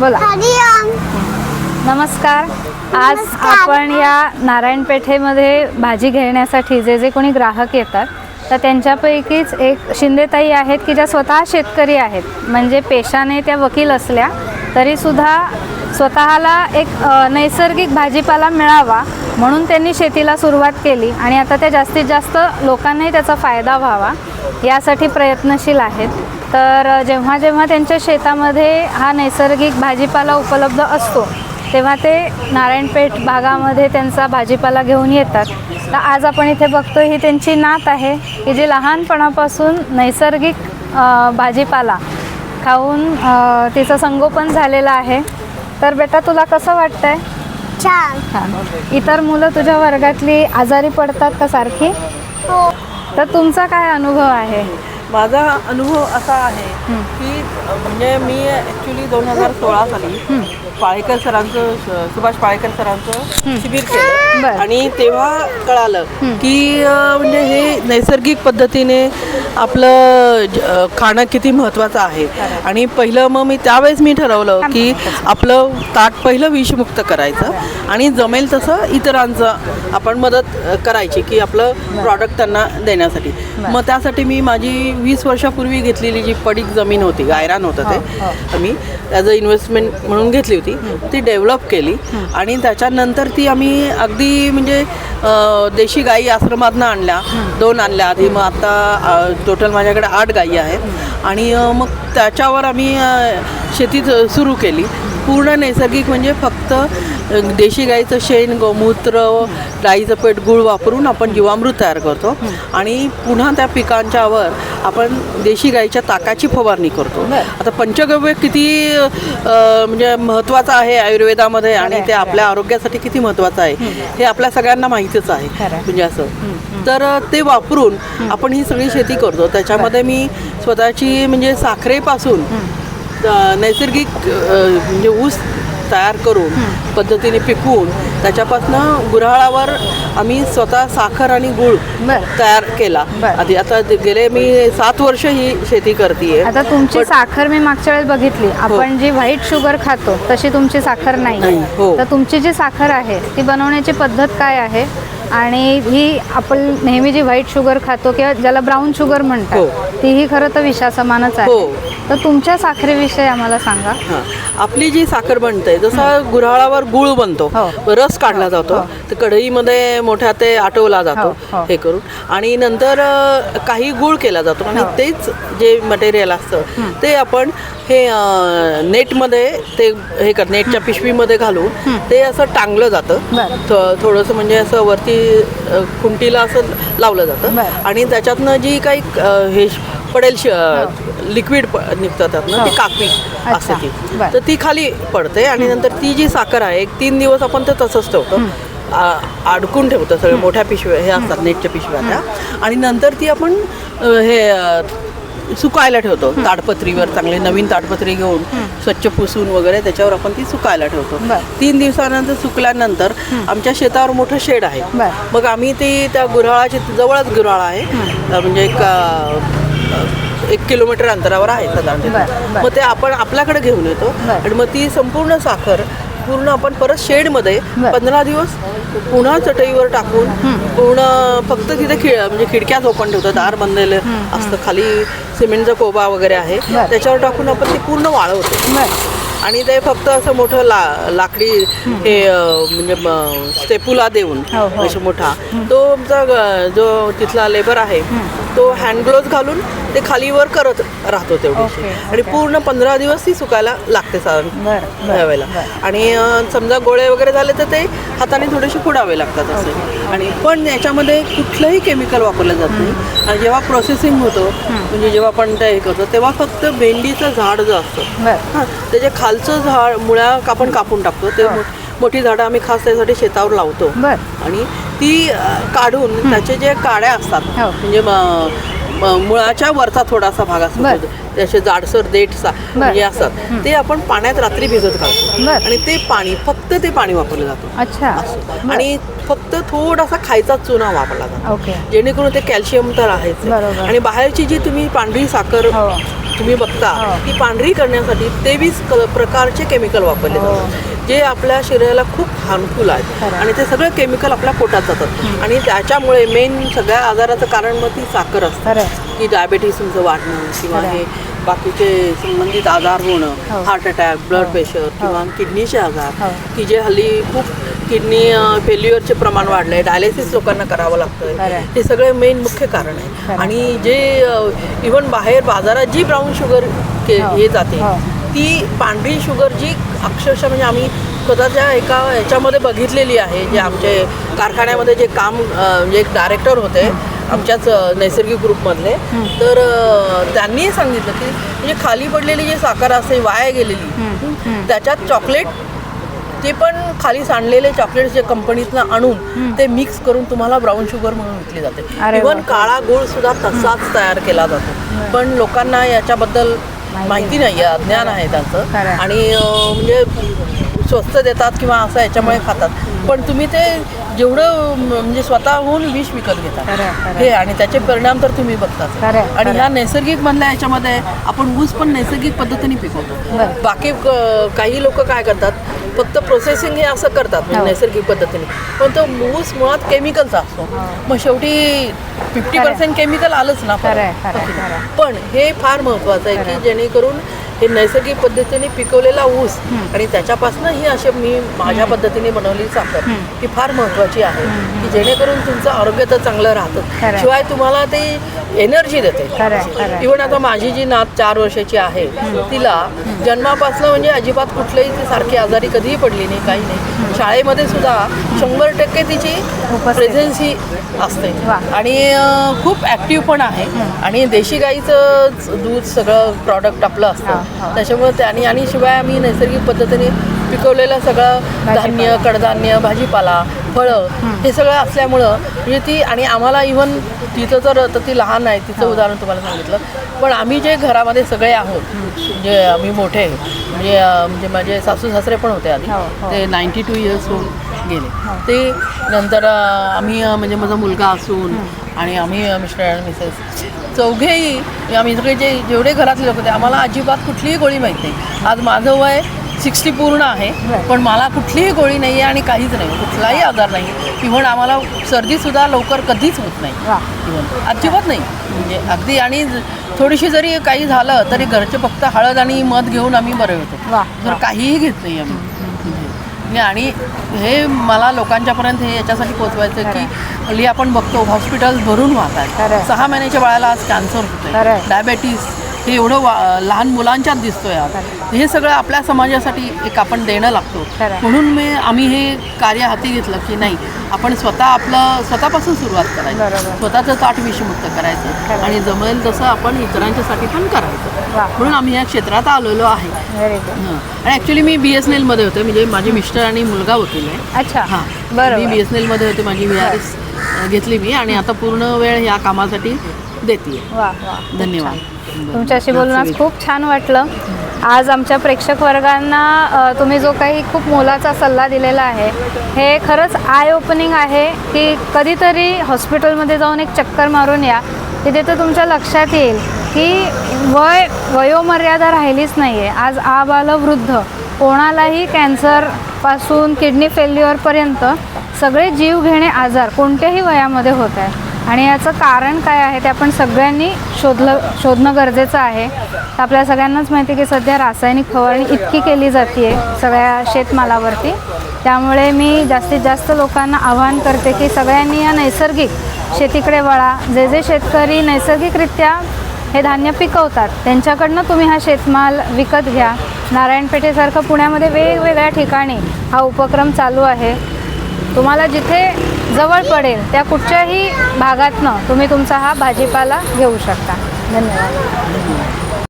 बोला. नमस्कार. आज. आपण या नारायणपेठेमध्ये भाजी घेण्यासाठी जे जे कोणी ग्राहक येतात तर त्यांच्यापैकीच एक शिंदेताई आहेत की ज्या स्वतः शेतकरी आहेत. म्हणजे पेशाने त्या वकील असल्या तरीसुद्धा स्वतःला एक नैसर्गिक भाजीपाला मिळावा म्हणून त्यांनी शेतीला सुरुवात केली आणि आता त्या जास्तीत जास्त लोकांनाही त्याचा फायदा व्हावा यासाठी प्रयत्नशील आहेत. तर जेव्हा जेव्हा त्यांच्या शेतामध्ये हा नैसर्गिक भाजीपाला उपलब्ध असतो तेव्हा ते नारायणपेठ भागामध्ये त्यांचा भाजीपाला घेऊन येतात. तर आज आपण इथे बघतो ही त्यांची नात आहे की जी लहानपणापासून नैसर्गिक भाजीपाला खाऊन तिचं संगोपन झालेलं आहे. तर बेटा तुला कसं वाटतंय? छान. इतर मुलं तुझ्या वर्गातली आजारी पडतात का सारखी? हो. तर तुमचा काय अनुभव आहे? माझा अनुभव असा आहे की म्हणजे मी ॲक्च्युली दोन हजार सोळा साली पाळेकर सरांचं सुभाष पाळेकर सरांचं शिबिर केलं. बरं. आणि तेव्हा कळालं की अ, म्हणजे हे नैसर्गिक पद्धतीने आपलं ज- अ, खाणं किती महत्त्वाचं आहे. आणि पहिलं मग मी त्यावेळेस मी ठरवलं की आपलं ताट पहिलं विषमुक्त करायचं आणि जमेल तसं इतरांचं आपण मदत अ, करायची की आपलं प्रॉडक्ट त्यांना देण्यासाठी. मग त्यासाठी मी माझी वीस वर्षापूर्वी घेतलेली जी पडीक जमीन होती गायरान होतं ते मी ॲज अ इन्व्हेस्टमेंट म्हणून घेतली होती ती डेव्हलप केली. आणि त्याच्यानंतर ती आम्ही अगदी म्हणजे देशी गाई आश्रमातनं आणल्या. दोन आणल्या. आधी मग आता टोटल माझ्याकडे आठ गायी आहेत. आणि मग त्याच्यावर आम्ही शेती सुरू केली. पूर्ण नैसर्गिक म्हणजे फक्त देशी गाईचं शेण गोमूत्र गाईचं पेट गुळ वापरून आपण जीवामृत तयार करतो. आणि पुन्हा त्या पिकांच्यावर आपण देशी गाईच्या ताकाची फवारणी करतो. आता पंचगव्य किती म्हणजे महत्त्वाचं आहे आयुर्वेदामध्ये आणि ते आपल्या आरोग्यासाठी किती महत्त्वाचं आहे हे आपल्या सगळ्यांना माहितीच आहे. म्हणजे असं. तर ते वापरून आपण ही सगळी शेती करतो. त्याच्यामध्ये मी स्वतःची म्हणजे साखरेपासून नैसर्गिक म्हणजे ऊस तयार करून पद्धतीने पिकवून त्याच्यापासून गुऱ्हाळावर आम्ही स्वतः साखर आणि गुळ. तयार केला. आधी आता गेले मी सात वर्ष ही शेती करते आता तुमची साखर मी मागच्या वेळेस बघितली. आपण जी व्हाईट शुगर खातो तशी तुमची साखर नाही. नाही, हो. तर तुमची जी साखर आहे ती बनवण्याची पद्धत काय आहे? आणि ही आपण नेहमी जी व्हाईट शुगर खातो किंवा ज्याला ब्राऊन शुगर हो. म्हणतात तीही खरं तर विषासमानच आहे हो. तर तुमच्या साखरेविषयी आम्हाला सांगा हां आपली जी साखर बनते जसं गुऱ्हाळावर गुळ बनतो हो. रस काढला जातो हो. तर कढईमध्ये मोठ्या ते आटवला जातो हो, हो. हे करून आणि नंतर काही गुळ केला जातो आणि हो. तेच जे मटेरियल असतं ते आपण हे नेटमध्ये ते हे कर नेटच्या पिशवीमध्ये घालून ते असं टांगलं जातं. थोडंसं म्हणजे असं वरती खुंटीला असं लावलं जातं. आणि त्याच्यातनं जी काही हे श- पडेल लिक्विड निघतं त्यातनं ती हो. काकवी अच्छा. असते ती. तर ती खाली पडते आणि नंतर ती जी साखर आहे एक तीन दिवस आपण ते तसंच ठेवतो. अडकून ठेवतो सगळे मोठ्या पिशव्या हे असतात नेटच्या पिशव्या त्या. आणि नंतर ती आपण हे सुकायला ठेवतो. ताडपत्रीवर चांगली नवीन ताडपत्री घेऊन स्वच्छ पुसून वगैरे त्याच्यावर आपण ती सुकायला ठेवतो. तीन दिवसानंतर सुकल्यानंतर आमच्या शेतावर मोठं शेड आहे. मग आम्ही ते त्या गुऱ्हाळाच्या जवळच गुऱ्हाळा आहे. म्हणजे एक एक किलोमीटर अंतरावर आहे साधारण. मग ते आपण आपल्याकडे घेऊन येतो. आणि मग ती संपूर्ण साखर पूर्ण आपण परत शेडमध्ये. पंधरा दिवस पुन्हा चटईवर टाकून पूर्ण फक्त तिथे खिड म्हणजे खिडक्याच ओपन ठेवतो दार बांधलेलं असतं. खाली सिमेंटचा कोबा वगैरे आहे. त्याच्यावर टाकून आपण ते पूर्ण वाळवतो. आणि ते फक्त असं मोठं ला लाकडी हे म्हणजे स्टेपुला देऊन हो, हो. असं मोठा. तो आमचा जो तिथला लेबर आहे तो हँड ग्लोव्ह घालून ते खालीवर करत राहतो तेवढी आणि. पूर्ण पंधरा दिवस ती सुकायला लागते साधारण. आणि समजा गोळे वगैरे झाले तर ते हाताने थोडेसे फोडावे लागतात असे. आणि पण याच्यामध्ये कुठलंही केमिकल वापरलं जात नाही. आणि जेव्हा प्रोसेसिंग होतो म्हणजे जेव्हा आपण ते हे करतो तेव्हा फक्त भेंडीचं झाड जो असतं. हां त्याच्या खालचं झाड मुळ्या आपण कापून टाकतो ते मोठी झाडं आम्ही खास त्यासाठी शेतावर लावतो. आणि ती काढून त्याचे जे काड्या असतात हो. म्हणजे मुळाच्या वरचा थोडासा भाग असतो. त्याचे जाडसर देठ सा- म्हणजे असतात ते आपण पाण्यात रात्री भिजत घालतो. आणि ते पाणी फक्त ते पाणी वापरलं जातं अच्छा. आणि फक्त थोडासा खायचा चुना वापरला जातो ओके जेणेकरून ते कॅल्शियम तर आहेच. आणि बाहेरची जी तुम्ही पांढरी साखर हो. तुम्ही बघता हो. की पांढरी करण्यासाठी तेवीस प्रकारचे केमिकल वापरले हो. जातात जे आपल्या शरीराला खूप हार्मफुल आहेत. आणि ते सगळे केमिकल आपल्या पोटात जातात आणि त्याच्यामुळे मेन सगळ्या आजाराचं कारण मग ती साखर असते की डायबेटीस तुमचं वाढणं किंवा. हे बाकीचे संबंधित आजार. होणं हार्ट अटॅक ब्लड प्रेशर किंवा किडनीचे आजार हो. की जे हल्ली खूप किडनी फेल्युअरचे प्रमाण वाढलंय डायलिसिस लोकांना करावं लागतंय. हे सगळे मेन मुख्य कारण आहे. आणि जे इवन बाहेर बाजारात जी ब्राऊन शुगर के हो. हे जाते हो. ती पांढरी शुगर जी अक्षरशः म्हणजे आम्ही स्वतःच्या एका ह्याच्यामध्ये बघितलेली आहे जे आमचे कारखान्यामध्ये जे काम म्हणजे एक डायरेक्टर होते आमच्याच नैसर्गिक ग्रुपमधले. तर त्यांनी सांगितलं की म्हणजे खाली पडलेली जी साखर असते वाया गेलेली. त्याच्यात चॉकलेट ते पण खाली सांडलेले चॉकलेट जे कंपनीतनं आणून ते मिक्स करून तुम्हाला ब्राऊन शुगर म्हणून विकली जाते. वा. काळा गुळ सुद्धा तसाच तयार केला जातो. पण लोकांना याच्याबद्दल माहिती नाही आहे अज्ञान आहे त्यांचं. आणि म्हणजे स्वस्त देतात किंवा असं याच्यामुळे खातात पण तुम्ही ते जेवढं म्हणजे स्वतःहून विष विकत घेता. हे आणि त्याचे परिणाम तर तुम्ही बघताच खरं, आणि. ह्या नैसर्गिक मधल्या याच्यामध्ये आपण ऊस पण नैसर्गिक पद्धतीने पिकवतो. बाकी काही लोक काय करतात फक्त प्रोसेसिंग हे असं करतात म्हणजे हो. नैसर्गिक पद्धतीने पण तो ऊस मुळात केमिकलचा असतो मग शेवटी फिफ्टी. पर्सेंट केमिकल आलंच ना. पण हे फार महत्वाचं आहे. की जेणेकरून हे नैसर्गिक पद्धतीने पिकवलेला ऊस आणि त्याच्यापासून ही अशी मी माझ्या पद्धतीने बनवलेली साखर ही फार महत्वाची आहे. की जेणेकरून तुमचं आरोग्य तर चांगलं राहतं. शिवाय तुम्हाला ते एनर्जी देते. इव्हन आता माझी जी नात चार वर्षाची आहे तिला जन्मापासून म्हणजे अजिबात कुठल्याही ती सारखी आजारी कधीही पडली नाही काही नाही. शाळेमध्ये सुद्धा शंभर टक्के तिची. प्रेझेन्स ही असते. आणि खूप ॲक्टिव्ह पण आहे. आणि देशी गाईचं दूध सगळं प्रॉडक्ट आपलं असतं. त्याच्यामुळे त्याने आणि शिवाय आम्ही नैसर्गिक पद्धतीने पिकवलेलं सगळं धान्य कडधान्य भाजीपाला फळं हे. सगळं असल्यामुळं म्हणजे ती आणि आम्हाला इव्हन तिचं तर आता ती लहान आहे तिचं उदाहरण तुम्हाला सांगितलं. पण आम्ही जे घरामध्ये सगळे आहोत म्हणजे आम्ही मोठे म्हणजे म्हणजे माझे सासू सासरे पण होते आधी. हो, हो. ते नाईन्टी टू इयर्स होऊन गेले. ते नंतर आम्ही म्हणजे माझा मुलगा असून आणि आम्ही मिस्टर आणि मिसेस चौघेही आम्ही सगळे जे जेवढे घरातले लोक होते आम्हाला अजिबात कुठलीही गोळी माहीत नाही. आज माझं वय सिक्स्टी पूर्ण आहे. पण मला कुठलीही गोळी नाही आहे आणि काहीच नाही. कुठलाही आजार नाही. इव्हन आम्हाला सर्दीसुद्धा लवकर कधीच होत नाही. इव्हन अजिबात नाही. म्हणजे अगदी आणि थोडीशी जरी काही झालं तरी घरचे फक्त हळद आणि मध घेऊन आम्ही बरे होतो. तर. काहीही घेत नाही आम्ही. म्हणजे आणि हे मला लोकांच्यापर्यंत हे याच्यासाठी पोचवायचं की हल्ली आपण बघतो हॉस्पिटल भरून वाहत खरं. आहेत सहा महिन्याच्या बाळाला आज कॅन्सर. होतोय डायबेटीस हे एवढं वा- लहान मुलांच्यात दिसतोय आज हे सगळं आपल्या समाजासाठी एक आपण देणं लागतो. म्हणून मी आम्ही हे कार्य हाती घेतलं की नाही आपण स्वतः आपलं स्वतःपासून सुरुवात करायची. स्वतःचं ताट विषमुक्त करायचं. आणि जमेल तसं आपण इतरांच्यासाठी पण करायचं. म्हणून आम्ही या क्षेत्रात आलेलो आहे. आणि ॲक्च्युली मी बी एस एन एलमध्ये होते. म्हणजे माझे मिस्टर आणि मुलगा आहे अच्छा. हां. मी बरोबर बी एस एन एलमध्ये होते. माझी व्ही आर एस घेतली मी. आणि आता पूर्ण वेळ या कामासाठी देते वा वा. धन्यवाद. तुमच्याशी बोलून आज खूप छान वाटलं. आज आमच्या प्रेक्षक वर्गांना तुम्ही जो काही खूप मोलाचा सल्ला दिलेला आहे हे खरंच आय ओपनिंग आहे की कधीतरी हॉस्पिटलमध्ये जाऊन एक चक्कर मारून या. तिथे तर तुमच्या लक्षात येईल की वय वयोमर्यादा राहिलीच नाही आहे आज आबाल वृद्ध कोणालाही कॅन्सरपासून किडनी फेल्युअरपर्यंत सगळे जीव घेणे आजार कोणत्याही वयामध्ये होत आहे. आणि याचं कारण काय आहे ते आपण सगळ्यांनी शोधलं शोधणं गरजेचं आहे. तर आपल्या सगळ्यांनाच माहिती आहे की सध्या रासायनिक फवारणी इतकी केली जाते सगळ्या शेतमालावरती. त्यामुळे मी जास्तीत जास्त लोकांना आवाहन करते की सगळ्यांनी या नैसर्गिक शेतीकडे वळा. जे जे शेतकरी नैसर्गिकरित्या हे धान्य पिकवतात त्यांच्याकडनं तुम्ही हा शेतमाल विकत घ्या. नारायणपेठेसारखं पुण्यामध्ये वेगवेगळ्या ठिकाणी हा उपक्रम चालू आहे. तुम्हाला जिथे जवळ पडेल त्या कुठच्याही भागातनं तुम्ही तुमचा हा भाजीपाला घेऊ शकता. धन्यवाद.